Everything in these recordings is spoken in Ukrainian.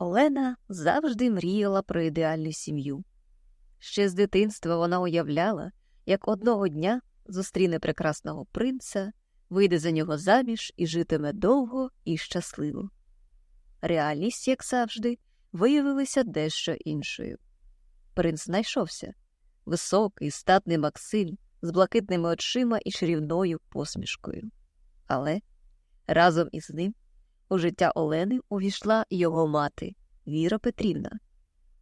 Олена завжди мріяла про ідеальну сім'ю. Ще з дитинства вона уявляла, як одного дня зустріне прекрасного принца, вийде за нього заміж і житиме довго і щасливо. Реальність, як завжди, виявилася дещо іншою. Принц знайшовся високий, статний Максим з блакитними очима і чарівною посмішкою. Але разом із ним у життя Олени увійшла його мати Віра Петрівна,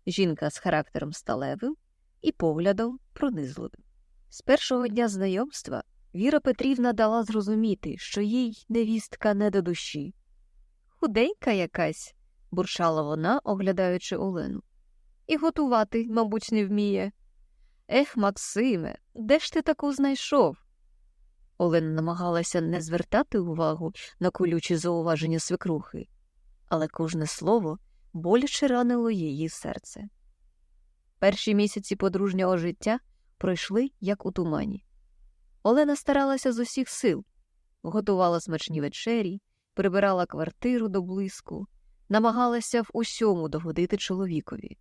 жінка з характером сталевим і поглядом пронизливим. З першого дня знайомства Віра Петрівна дала зрозуміти, що їй невістка не до душі. Худенька якась, бурчала вона, оглядаючи Олену. І готувати, мабуть, не вміє. Ех, Максиме, де ж ти таку знайшов? Олена намагалася не звертати увагу на колючі зауваження свекрухи, але кожне слово боляче ранило її серце. Перші місяці подружнього життя пройшли, як у тумані. Олена старалася з усіх сил, готувала смачні вечері, прибирала квартиру до блиску, намагалася в усьому догодити чоловікові.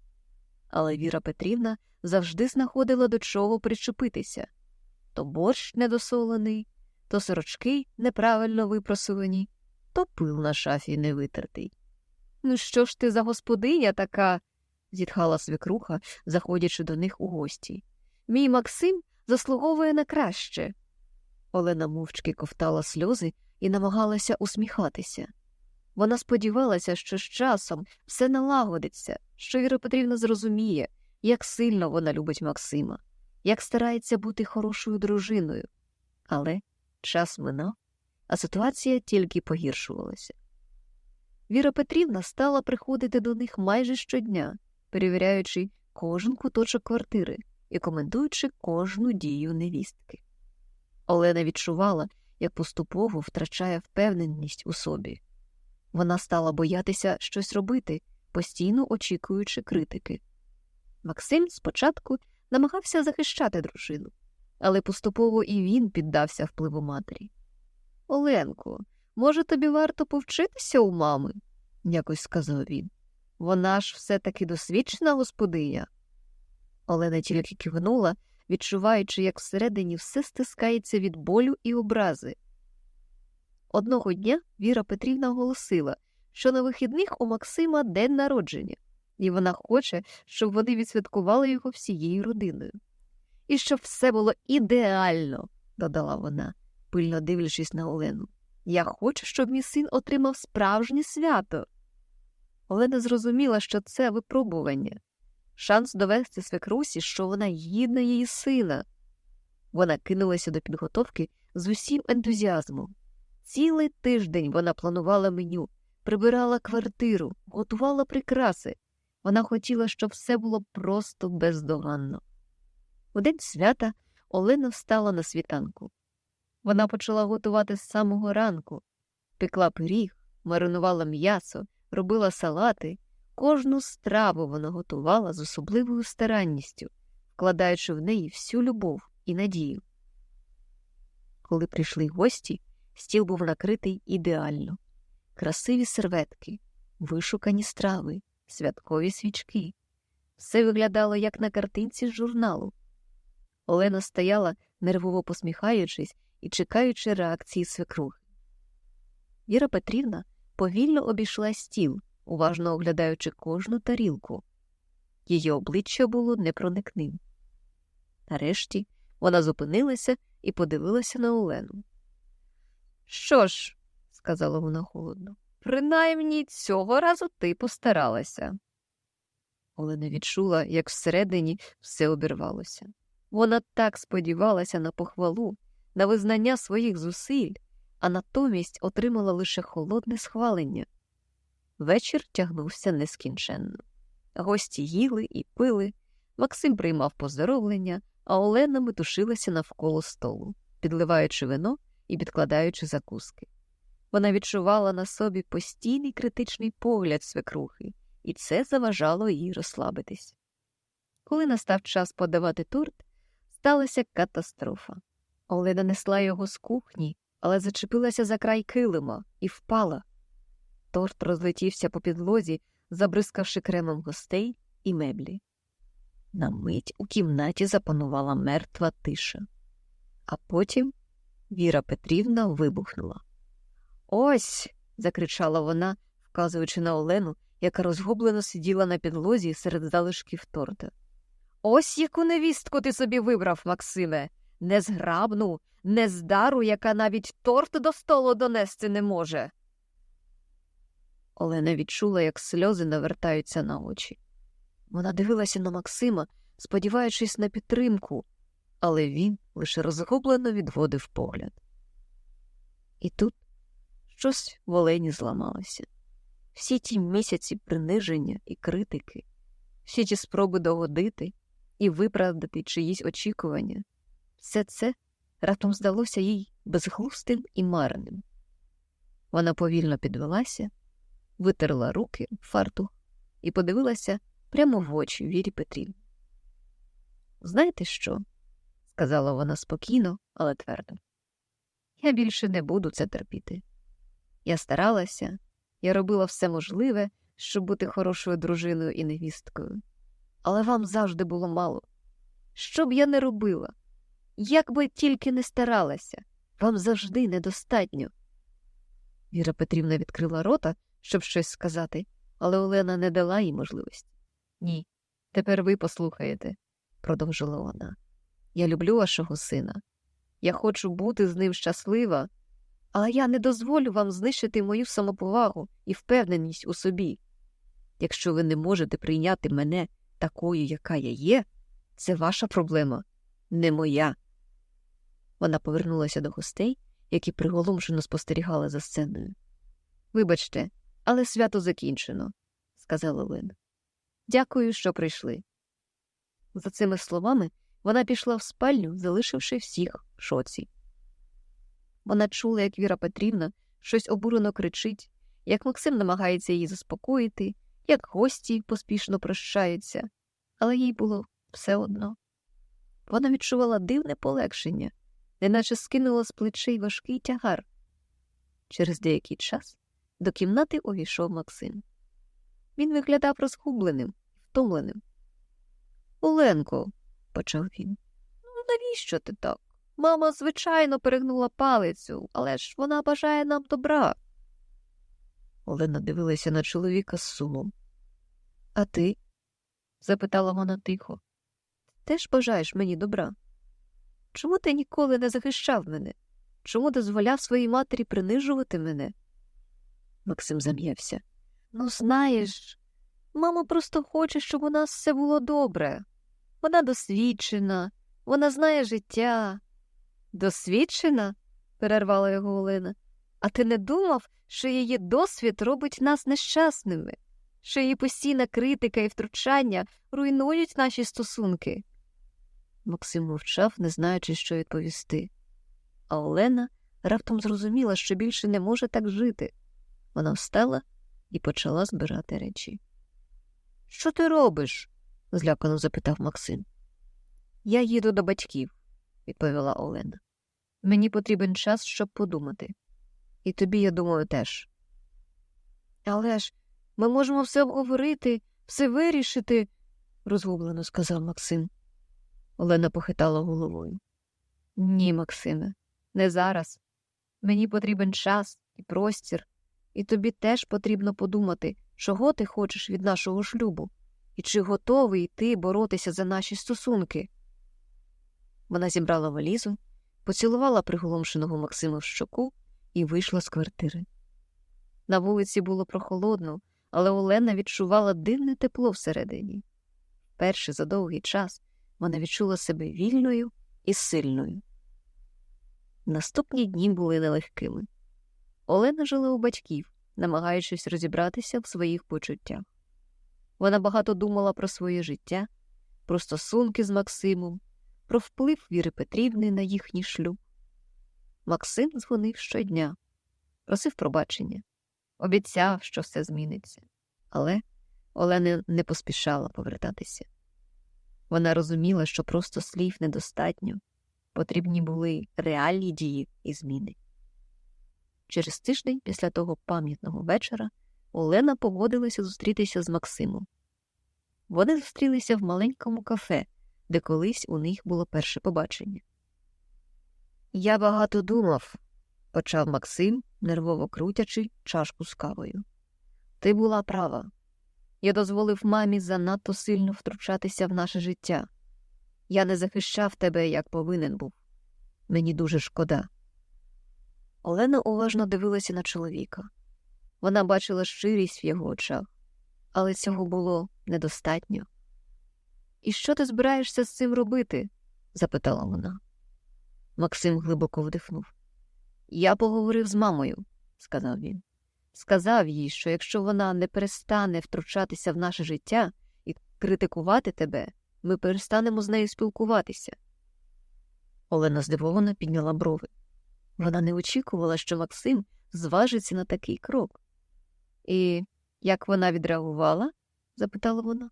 Але Віра Петрівна завжди знаходила до чого причепитися то борщ недосолений, то сорочки неправильно випросувані, то пил на шафі не витертий. Ну, що ж ти за господиня така? зітхала свекруха, заходячи до них у гості. Мій Максим заслуговує на краще. Олена мовчки ковтала сльози і намагалася усміхатися. Вона сподівалася, що з часом все налагодиться, що Віра Петрівна зрозуміє, як сильно вона любить Максима, як старається бути хорошою дружиною. Але час минав, а ситуація тільки погіршувалася. Віра Петрівна стала приходити до них майже щодня, перевіряючи кожен куточок квартири і коментуючи кожну дію невістки. Олена відчувала, як поступово втрачає впевненість у собі. Вона стала боятися щось робити, постійно очікуючи критики. Максим спочатку намагався захищати дружину, але поступово і він піддався впливу матері. Оленко, може, тобі варто повчитися у мами, якось сказав він. Вона ж все таки досвідчена господиня. Олена тільки кивнула, відчуваючи, як всередині все стискається від болю і образи. Одного дня Віра Петрівна оголосила, що на вихідних у Максима день народження, і вона хоче, щоб вони відсвяткували його всією родиною. І щоб все було ідеально, додала вона, пильно дивлячись на Олену. Я хочу, щоб мій син отримав справжнє свято. Олена зрозуміла, що це випробування, шанс довести свекрусі, що вона гідна її сина. Вона кинулася до підготовки з усім ентузіазмом. Цілий тиждень вона планувала меню, прибирала квартиру, готувала прикраси. Вона хотіла, щоб все було просто бездоганно. У день свята Олена встала на світанку. Вона почала готувати з самого ранку, пекла пиріг, маринувала м'ясо, робила салати, кожну страву вона готувала з особливою старанністю, вкладаючи в неї всю любов і надію. Коли прийшли гості, стіл був накритий ідеально красиві серветки, вишукані страви, святкові свічки. Все виглядало, як на картинці з журналу. Олена стояла, нервово посміхаючись і чекаючи реакції свекрухи. Віра Петрівна повільно обійшла стіл, уважно оглядаючи кожну тарілку. Її обличчя було непроникним. Нарешті вона зупинилася і подивилася на Олену. Що ж, сказала вона холодно, принаймні цього разу ти постаралася. Олена відчула, як всередині все обірвалося. Вона так сподівалася на похвалу, на визнання своїх зусиль, а натомість отримала лише холодне схвалення. Вечір тягнувся нескінченно. Гості їли і пили, Максим приймав поздоровлення, а Олена метушилася навколо столу, підливаючи вино і підкладаючи закуски. Вона відчувала на собі постійний критичний погляд свекрухи, і це заважало їй розслабитись. Коли настав час подавати торт, сталася катастрофа. Олена несла його з кухні, але зачепилася за край килима і впала. Торт розлетівся по підлозі, забризкавши кремом гостей і меблі. На мить у кімнаті запанувала мертва тиша, а потім Віра Петрівна вибухнула. Ось. закричала вона, вказуючи на Олену, яка розгублено сиділа на підлозі серед залишків торта. Ось яку невістку ти собі вибрав, Максиме, незграбну, нездару, яка навіть торт до столу донести не може. Олена відчула, як сльози навертаються на очі. Вона дивилася на Максима, сподіваючись на підтримку, але він лише розгублено відводив погляд. І тут щось в Олені зламалося. Всі ті місяці приниження і критики, всі ті спроби догодити і виправдати чиїсь очікування, все це раптом здалося їй безглустим і марним. Вона повільно підвелася, витерла руки в фартух і подивилася прямо в очі Вірі Петрівні. Знаєте що? сказала вона спокійно, але твердо. Я більше не буду це терпіти. Я старалася, я робила все можливе, щоб бути хорошою дружиною і невісткою. Але вам завжди було мало. Що б я не робила, як би тільки не старалася, вам завжди недостатньо. Віра Петрівна відкрила рота, щоб щось сказати, але Олена не дала їй можливості. Ні, тепер ви послухаєте, продовжила вона. Я люблю вашого сина. Я хочу бути з ним щаслива, але я не дозволю вам знищити мою самоповагу і впевненість у собі. Якщо ви не можете прийняти мене такою, яка я є, це ваша проблема, не моя. Вона повернулася до гостей, які приголомшено спостерігали за сценою. Вибачте, але свято закінчено, сказала Лена. Дякую, що прийшли. За цими словами вона пішла в спальню, залишивши всіх шоці. Вона чула, як Віра Петрівна щось обурено кричить, як Максим намагається її заспокоїти, як гості поспішно прощаються, але їй було все одно. Вона відчувала дивне полегшення, неначе скинула з плечей важкий тягар. Через деякий час до кімнати увійшов Максим. Він виглядав розгубленим втомленим. Оленко, почав він, ну навіщо ти так? Мама, звичайно, перегнула палицю, але ж вона бажає нам добра. Олена дивилася на чоловіка з сумом. А ти? запитала вона тихо. Теж бажаєш мені добра? Чому ти ніколи не захищав мене? Чому дозволяв своїй матері принижувати мене? Максим зам'явся. Ну, знаєш, мама просто хоче, щоб у нас все було добре. Вона досвідчена, вона знає життя. Досвідчена? перервала його Олена. А ти не думав, що її досвід робить нас нещасними, що її постійна критика і втручання руйнують наші стосунки? Максим мовчав, не знаючи, що відповісти. А Олена раптом зрозуміла, що більше не може так жити. Вона встала і почала збирати речі. Що ти робиш? злякано запитав Максим. Я їду до батьків, відповіла Олена. Мені потрібен час, щоб подумати. І тобі, я думаю, теж. Але ж ми можемо все обговорити, все вирішити, розгублено сказав Максим. Олена похитала головою. Ні, Максиме, не зараз. Мені потрібен час і простір, і тобі теж потрібно подумати, чого ти хочеш від нашого шлюбу, і чи готовий ти боротися за наші стосунки. Вона зібрала валізу, поцілувала приголомшеного Максима в щоку і вийшла з квартири. На вулиці було прохолодно, але Олена відчувала дивне тепло всередині. Перше за довгий час вона відчула себе вільною і сильною. Наступні дні були нелегкими. Олена жила у батьків, намагаючись розібратися в своїх почуттях. Вона багато думала про своє життя, про стосунки з Максимом, про вплив Віри Петрівни на їхній шлюб. Максим дзвонив щодня, просив пробачення, обіцяв, що все зміниться, але Олена не поспішала повертатися. Вона розуміла, що просто слів недостатньо, потрібні були реальні дії і зміни. Через тиждень після того пам'ятного вечора Олена погодилася зустрітися з Максимом. Вони зустрілися в маленькому кафе, де колись у них було перше побачення. Я багато думав, почав Максим, нервово крутячи чашку з кавою. Ти була права. Я дозволив мамі занадто сильно втручатися в наше життя. Я не захищав тебе, як повинен був. Мені дуже шкода. Олена уважно дивилася на чоловіка. Вона бачила щирість в його очах, але цього було недостатньо. І що ти збираєшся з цим робити? запитала вона. Максим глибоко вдихнув. Я поговорив з мамою, сказав він. Сказав їй, що якщо вона не перестане втручатися в наше життя і критикувати тебе, ми перестанемо з нею спілкуватися. Олена здивовано підняла брови. Вона не очікувала, що Максим зважиться на такий крок. І як вона відреагувала? запитала вона.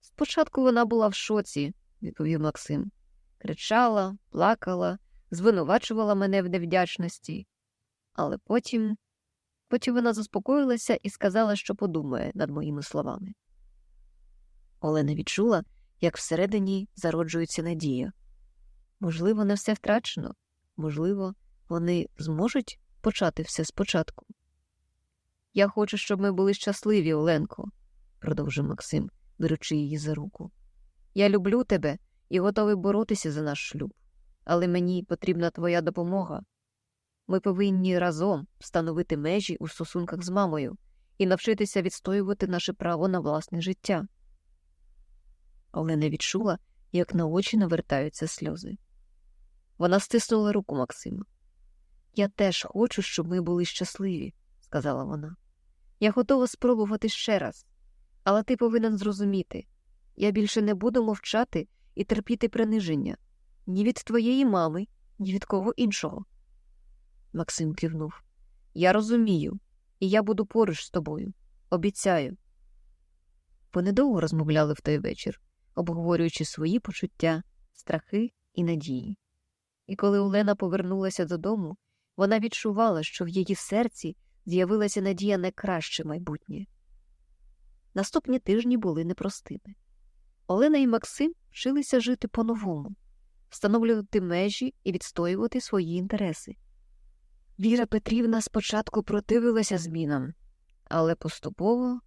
Спочатку вона була в шоці, відповів Максим. Кричала, плакала, звинувачувала мене в невдячності, але потім потім вона заспокоїлася і сказала, що подумає над моїми словами. Олена відчула, як всередині зароджується надія. Можливо, не все втрачено, можливо, вони зможуть почати все спочатку. Я хочу, щоб ми були щасливі, Оленко, продовжив Максим, беручи її за руку. Я люблю тебе і готовий боротися за наш шлюб, але мені потрібна твоя допомога. Ми повинні разом встановити межі у стосунках з мамою і навчитися відстоювати наше право на власне життя. Олена відчула, як на очі навертаються сльози. Вона стиснула руку Максима. Я теж хочу, щоб ми були щасливі, сказала вона. Я готова спробувати ще раз, але ти повинен зрозуміти я більше не буду мовчати і терпіти приниження ні від твоєї мами, ні від кого іншого. Максим кивнув. Я розумію, і я буду поруч з тобою. Обіцяю. Вони довго розмовляли в той вечір, обговорюючи свої почуття, страхи і надії. І коли Олена повернулася додому, вона відчувала, що в її серці з'явилася надія на краще майбутнє. Наступні тижні були непростими. Олена і Максим вчилися жити по-новому, встановлювати межі і відстоювати свої інтереси. Віра Петрівна спочатку противилася змінам, але поступово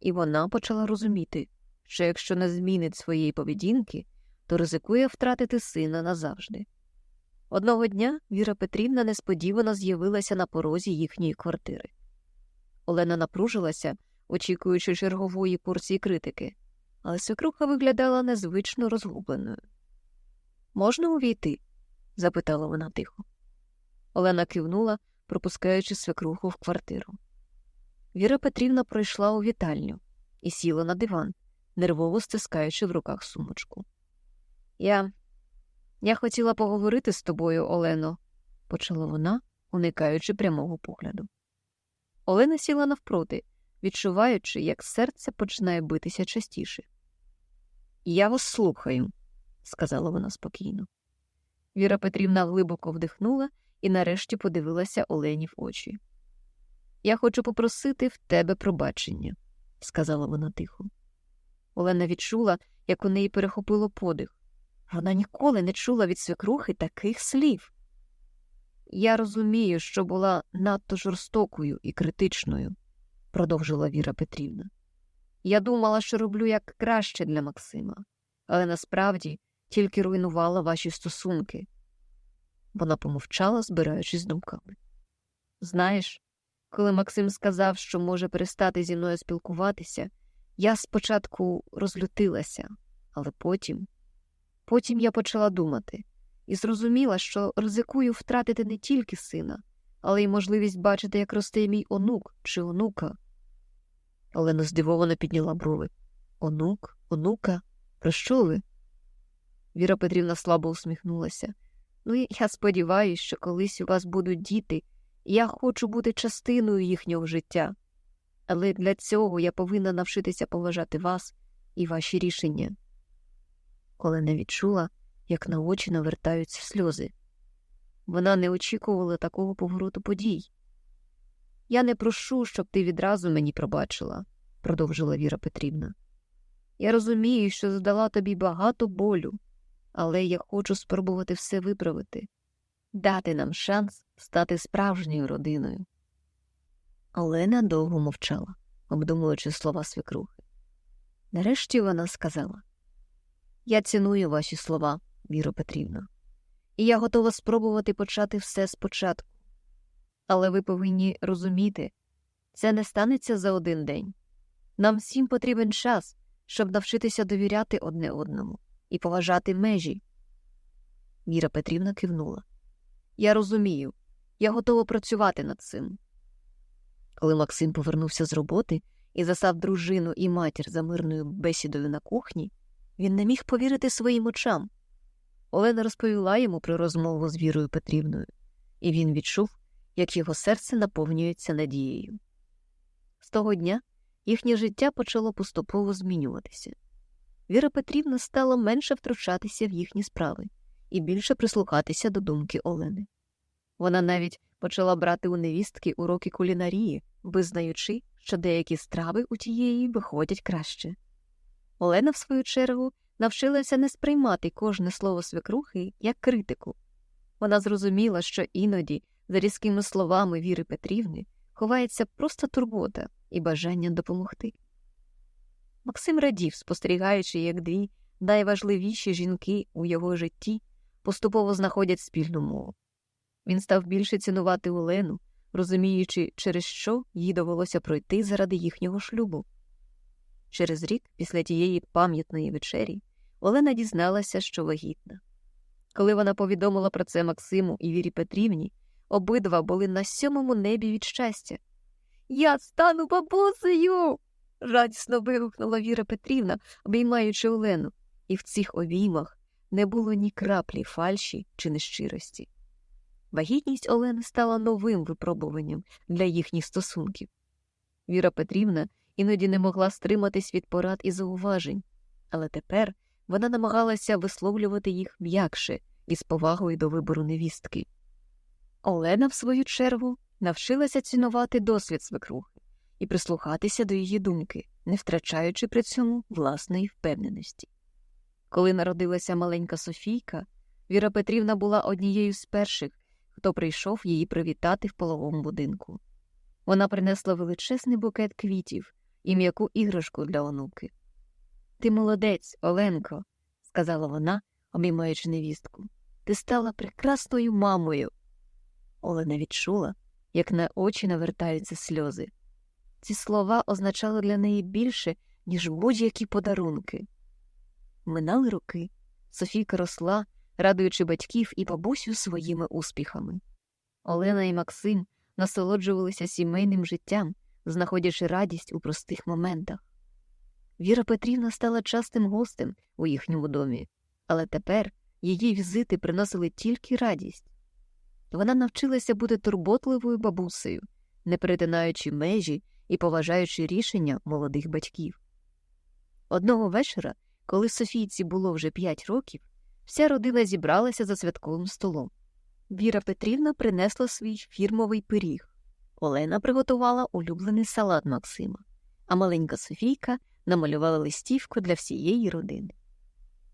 і вона почала розуміти, що якщо не змінить своєї поведінки, то ризикує втратити сина назавжди. Одного дня Віра Петрівна несподівано з'явилася на порозі їхньої квартири. Олена напружилася, очікуючи чергової порції критики, але свекруха виглядала незвично розгубленою. Можна увійти? запитала вона тихо. Олена кивнула, пропускаючи свекруху в квартиру. Віра Петрівна пройшла у вітальню і сіла на диван, нервово стискаючи в руках сумочку. Я я хотіла поговорити з тобою, Олено, почала вона, уникаючи прямого погляду. Олена сіла навпроти, відчуваючи, як серце починає битися частіше. Я вас слухаю, сказала вона спокійно. Віра Петрівна глибоко вдихнула і нарешті подивилася Олені в очі. Я хочу попросити в тебе пробачення, сказала вона тихо. Олена відчула, як у неї перехопило подих. Вона ніколи не чула від свекрухи таких слів. Я розумію, що була надто жорстокою і критичною, продовжила Віра Петрівна. Я думала, що роблю як краще для Максима, але насправді тільки руйнувала ваші стосунки. Вона помовчала, збираючись думками. Знаєш, коли Максим сказав, що може перестати зі мною спілкуватися, я спочатку розлютилася, але потім. Потім я почала думати і зрозуміла, що ризикую втратити не тільки сина, але й можливість бачити, як росте мій онук чи онука. Олена здивовано підняла брови. Онук, онука, про що ви? Віра Петрівна слабо усміхнулася. Ну, я сподіваюся, що колись у вас будуть діти, і я хочу бути частиною їхнього життя. Але для цього я повинна навчитися поважати вас і ваші рішення. Олена відчула, як на очі навертаються сльози. Вона не очікувала такого повороту подій. Я не прошу, щоб ти відразу мені пробачила, продовжила Віра Петрівна. Я розумію, що задала тобі багато болю, але я хочу спробувати все виправити, дати нам шанс стати справжньою родиною. Олена довго мовчала, обдумуючи слова свекрухи. Нарешті вона сказала Я ціную ваші слова, Віро Петрівна, і я готова спробувати почати все спочатку. Але ви повинні розуміти, це не станеться за один день. Нам всім потрібен час, щоб навчитися довіряти одне одному і поважати межі. Віра Петрівна кивнула. Я розумію, я готова працювати над цим. Коли Максим повернувся з роботи і застав дружину і матір за мирною бесідою на кухні, він не міг повірити своїм очам. Олена розповіла йому про розмову з Вірою Петрівною, і він відчув, як його серце наповнюється надією. З того дня їхнє життя почало поступово змінюватися. Віра Петрівна стала менше втручатися в їхні справи і більше прислухатися до думки Олени. Вона навіть почала брати у невістки уроки кулінарії, визнаючи, що деякі страви у тієї виходять краще. Олена, в свою чергу, навчилася не сприймати кожне слово свекрухи як критику. Вона зрозуміла, що іноді, за різкими словами Віри Петрівни, ховається просто турбота і бажання допомогти. Максим радів, спостерігаючи, як дві найважливіші жінки у його житті поступово знаходять спільну мову. Він став більше цінувати Олену, розуміючи, через що їй довелося пройти заради їхнього шлюбу. Через рік, після тієї пам'ятної вечері, Олена дізналася, що вагітна. Коли вона повідомила про це Максиму і Вірі Петрівні, обидва були на сьомому небі від щастя. Я стану бабусею. радісно вигукнула Віра Петрівна, обіймаючи Олену, і в цих обіймах не було ні краплі фальші чи нещирості. Вагітність Олени стала новим випробуванням для їхніх стосунків. Віра Петрівна іноді не могла стриматись від порад і зауважень, але тепер вона намагалася висловлювати їх м'якше і з повагою до вибору невістки. Олена, в свою чергу, навчилася цінувати досвід свекрухи і прислухатися до її думки, не втрачаючи при цьому власної впевненості. Коли народилася маленька Софійка, Віра Петрівна була однією з перших, хто прийшов її привітати в половому будинку. Вона принесла величезний букет квітів і м'яку іграшку для онуки. Ти молодець, Оленко, сказала вона, обіймаючи невістку. Ти стала прекрасною мамою. Олена відчула, як на очі навертаються сльози. Ці слова означали для неї більше, ніж будь-які подарунки. Минали роки. Софійка росла, радуючи батьків і бабусю своїми успіхами. Олена і Максим насолоджувалися сімейним життям, знаходячи радість у простих моментах. Віра Петрівна стала частим гостем у їхньому домі, але тепер її візити приносили тільки радість. Вона навчилася бути турботливою бабусею, не перетинаючи межі і поважаючи рішення молодих батьків. Одного вечора, коли Софійці було вже п'ять років, вся родина зібралася за святковим столом. Віра Петрівна принесла свій фірмовий пиріг. Олена приготувала улюблений салат Максима, а маленька Софійка намалювала листівку для всієї родини.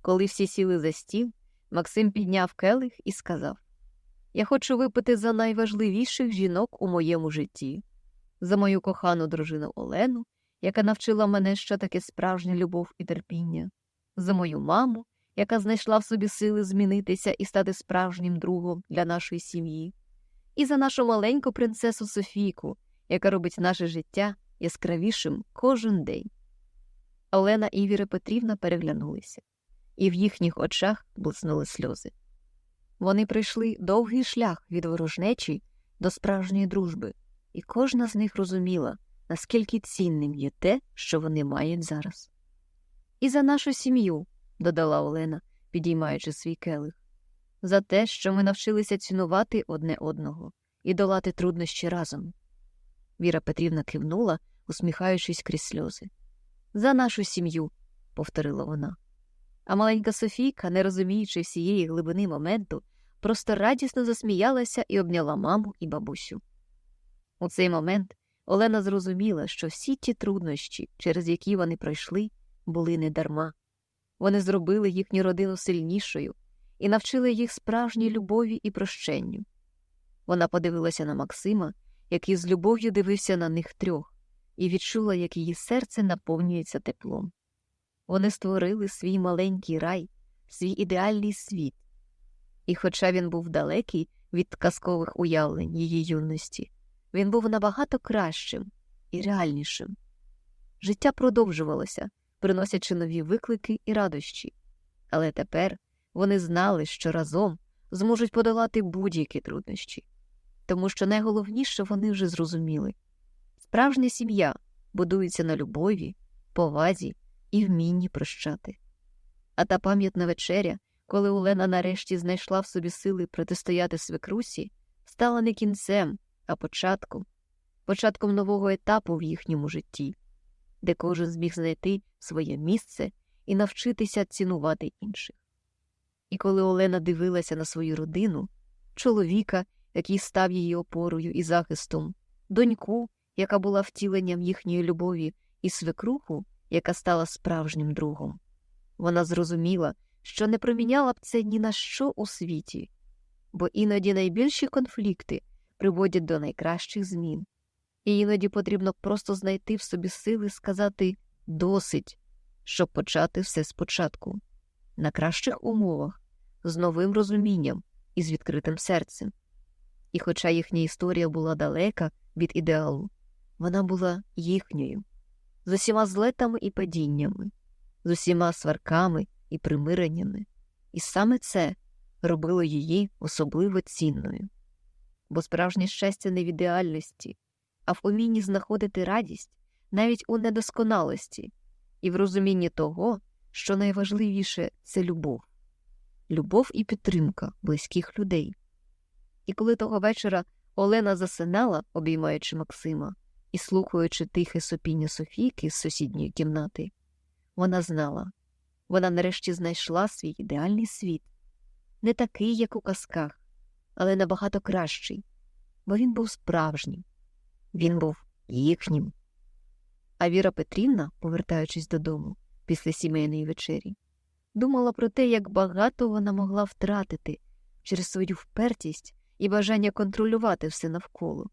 Коли всі сіли за стіл, Максим підняв келих і сказав Я хочу випити за найважливіших жінок у моєму житті, за мою кохану дружину Олену, яка навчила мене, що таке справжня любов і терпіння, за мою маму, яка знайшла в собі сили змінитися і стати справжнім другом для нашої сім'ї, і за нашу маленьку принцесу Софійку, яка робить наше життя яскравішим кожен день. Олена і Віра Петрівна переглянулися, і в їхніх очах блиснули сльози. Вони пройшли довгий шлях від ворожнечі до справжньої дружби, і кожна з них розуміла, наскільки цінним є те, що вони мають зараз. І за нашу сім'ю, додала Олена, підіймаючи свій келих, за те, що ми навчилися цінувати одне одного і долати труднощі разом. Віра Петрівна кивнула, усміхаючись крізь сльози. За нашу сім'ю, повторила вона. А маленька Софійка, не розуміючи всієї глибини моменту, просто радісно засміялася і обняла маму і бабусю. У цей момент Олена зрозуміла, що всі ті труднощі, через які вони пройшли, були недарма. Вони зробили їхню родину сильнішою і навчили їх справжній любові і прощенню. Вона подивилася на Максима, який з любов'ю дивився на них трьох, і відчула, як її серце наповнюється теплом. Вони створили свій маленький рай, свій ідеальний світ. І, хоча він був далекий від казкових уявлень її юності, він був набагато кращим і реальнішим. Життя продовжувалося, приносячи нові виклики і радощі, але тепер вони знали, що разом зможуть подолати будь-які труднощі, тому що найголовніше вони вже зрозуміли справжня сім'я будується на любові, повазі і вмінні прощати. А та пам'ятна вечеря, коли Олена нарешті знайшла в собі сили протистояти свекрусі, стала не кінцем, а початком, початком нового етапу в їхньому житті, де кожен зміг знайти своє місце і навчитися цінувати інших. І коли Олена дивилася на свою родину, чоловіка, який став її опорою і захистом, доньку, яка була втіленням їхньої любові, і свекруху, яка стала справжнім другом. Вона зрозуміла, що не проміняла б це ні на що у світі, бо іноді найбільші конфлікти приводять до найкращих змін, і іноді потрібно просто знайти в собі сили сказати досить, щоб почати все спочатку, на кращих умовах, з новим розумінням і з відкритим серцем. І хоча їхня історія була далека від ідеалу, вона була їхньою з усіма злетами і падіннями, з усіма сварками і примиреннями, і саме це робило її особливо цінною. Бо справжнє щастя не в ідеальності, а в умінні знаходити радість навіть у недосконалості і в розумінні того, що найважливіше це любов, любов і підтримка близьких людей. І коли того вечора Олена засинала, обіймаючи Максима, і слухаючи тихе сопіння Софійки з сусідньої кімнати, вона знала вона нарешті знайшла свій ідеальний світ, не такий, як у казках, але набагато кращий, бо він був справжнім, він був їхнім. А Віра Петрівна, повертаючись додому після сімейної вечері, думала про те, як багато вона могла втратити через свою впертість і бажання контролювати все навколо.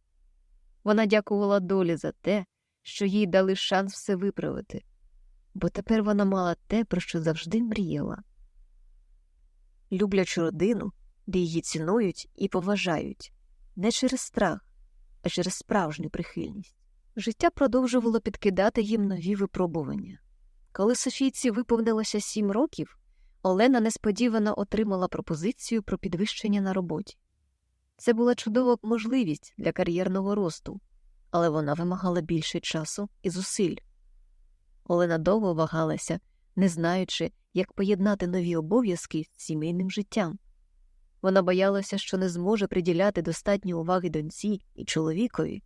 Вона дякувала долі за те, що їй дали шанс все виправити, бо тепер вона мала те, про що завжди мріяла люблячу родину, де її цінують і поважають, не через страх, а через справжню прихильність. Життя продовжувало підкидати їм нові випробування. Коли Софійці виповнилося сім років, Олена несподівано отримала пропозицію про підвищення на роботі. Це була чудова можливість для кар'єрного росту, але вона вимагала більше часу і зусиль. Олена довго вагалася, не знаючи, як поєднати нові обов'язки з сімейним життям. Вона боялася, що не зможе приділяти достатньо уваги доньці і чоловікові.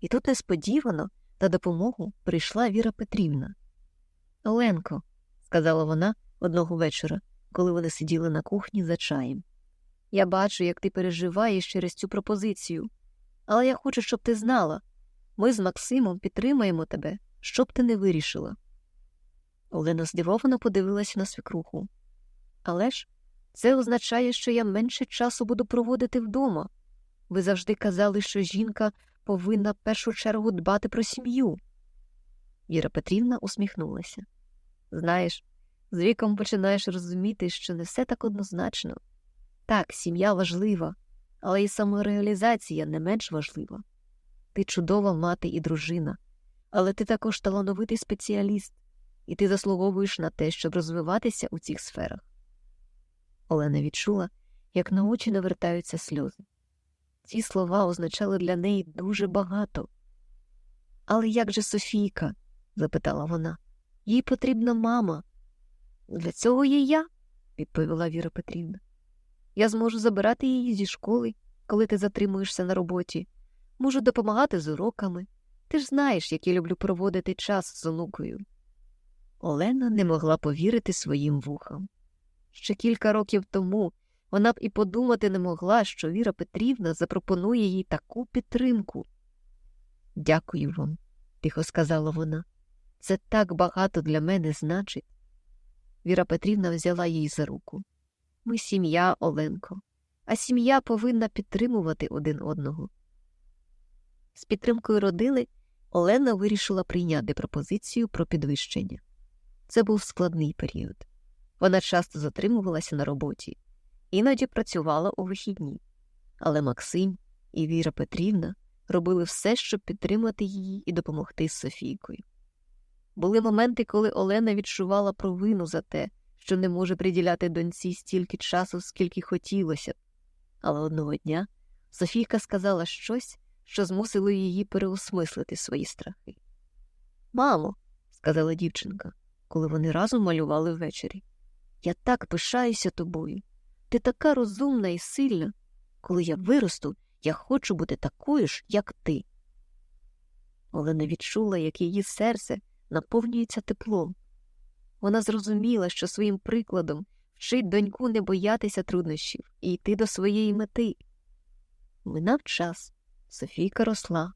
І тут несподівано на допомогу прийшла Віра Петрівна. Оленко, сказала вона одного вечора, коли вони сиділи на кухні за чаєм. Я бачу, як ти переживаєш через цю пропозицію, але я хочу, щоб ти знала ми з Максимом підтримаємо тебе, що б ти не вирішила. Олена здивовано подивилася на свекруху. Але ж це означає, що я менше часу буду проводити вдома. Ви завжди казали, що жінка повинна в першу чергу дбати про сім'ю. Віра Петрівна усміхнулася. Знаєш, з віком починаєш розуміти, що не все так однозначно. Так, сім'я важлива, але і самореалізація не менш важлива. Ти чудова мати і дружина, але ти також талановитий спеціаліст, і ти заслуговуєш на те, щоб розвиватися у цих сферах. Олена відчула, як на очі навертаються сльози. Ці слова означали для неї дуже багато. Але як же Софійка? запитала вона. Їй потрібна мама. Для цього є я, відповіла Віра Петрівна. Я зможу забирати її зі школи, коли ти затримуєшся на роботі, можу допомагати з уроками. Ти ж знаєш, як я люблю проводити час з онукою. Олена не могла повірити своїм вухам. Ще кілька років тому вона б і подумати не могла, що Віра Петрівна запропонує їй таку підтримку, Дякую вам, тихо сказала вона. Це так багато для мене значить. Віра Петрівна взяла її за руку. Ми сім'я, Оленко, а сім'я повинна підтримувати один одного. З підтримкою родини Олена вирішила прийняти пропозицію про підвищення. Це був складний період. Вона часто затримувалася на роботі, іноді працювала у вихідні. Але Максим і Віра Петрівна робили все, щоб підтримати її і допомогти з Софійкою. Були моменти, коли Олена відчувала провину за те, що не може приділяти доньці стільки часу, скільки хотілося. Але одного дня Софійка сказала щось, що змусило її переосмислити свої страхи. Мамо, сказала дівчинка, коли вони разом малювали ввечері, я так пишаюся тобою. Ти така розумна і сильна. Коли я виросту, я хочу бути такою ж, як ти. Олена відчула, як її серце наповнюється теплом. Вона зрозуміла, що своїм прикладом вчить доньку не боятися труднощів і йти до своєї мети. Минав час, Софійка росла,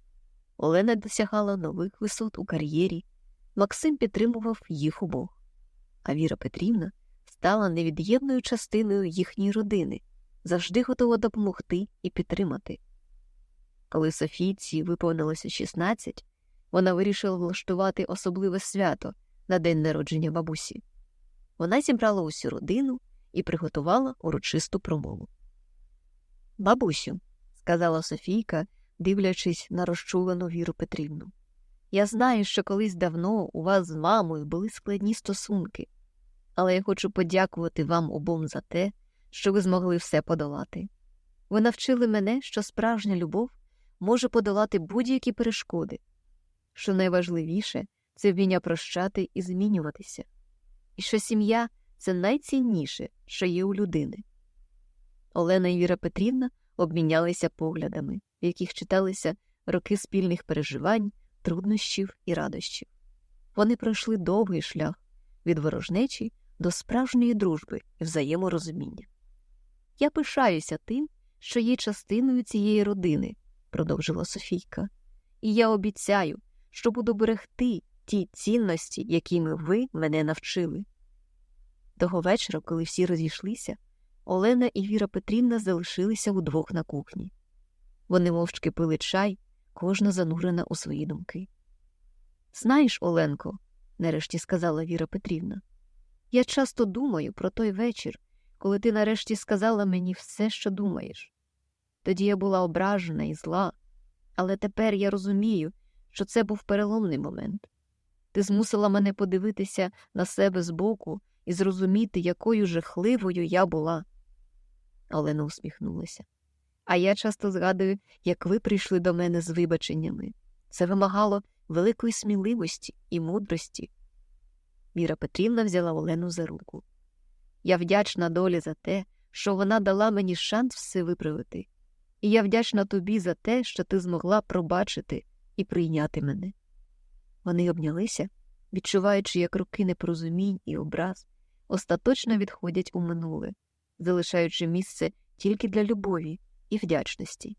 Олена досягала нових висот у кар'єрі, Максим підтримував їх обох, а Віра Петрівна стала невід'ємною частиною їхньої родини, завжди готова допомогти і підтримати. Коли Софійці виповнилося 16, вона вирішила влаштувати особливе свято на день народження бабусі. Вона зібрала усю родину і приготувала урочисту промову. Бабусю, сказала Софійка, дивлячись на розчулену Віру Петрівну, я знаю, що колись давно у вас з мамою були складні стосунки, але я хочу подякувати вам обом за те, що ви змогли все подолати. Ви навчили мене, що справжня любов може подолати будь-які перешкоди, що найважливіше це вміння прощати і змінюватися, і що сім'я це найцінніше, що є у людини. Олена і Віра Петрівна обмінялися поглядами, в яких читалися роки спільних переживань, труднощів і радощів. Вони пройшли довгий шлях від ворожнечі до справжньої дружби і взаєморозуміння. Я пишаюся тим, що є частиною цієї родини, продовжила Софійка, і я обіцяю, що буду берегти ті цінності, якими ви мене навчили. Того вечора, коли всі розійшлися, Олена і Віра Петрівна залишилися удвох на кухні. Вони мовчки пили чай, кожна занурена у свої думки. Знаєш, Оленко, нарешті сказала Віра Петрівна, я часто думаю про той вечір, коли ти нарешті сказала мені все, що думаєш. Тоді я була ображена і зла, але тепер я розумію, що це був переломний момент. Ти змусила мене подивитися на себе збоку і зрозуміти, якою жахливою я була. Олена усміхнулася. А я часто згадую, як ви прийшли до мене з вибаченнями. Це вимагало великої сміливості і мудрості. Віра Петрівна взяла Олену за руку. Я вдячна долі за те, що вона дала мені шанс все виправити, і я вдячна тобі за те, що ти змогла пробачити і прийняти мене. Вони обнялися, відчуваючи, як руки непорозумінь і образ остаточно відходять у минуле, залишаючи місце тільки для любові і вдячності.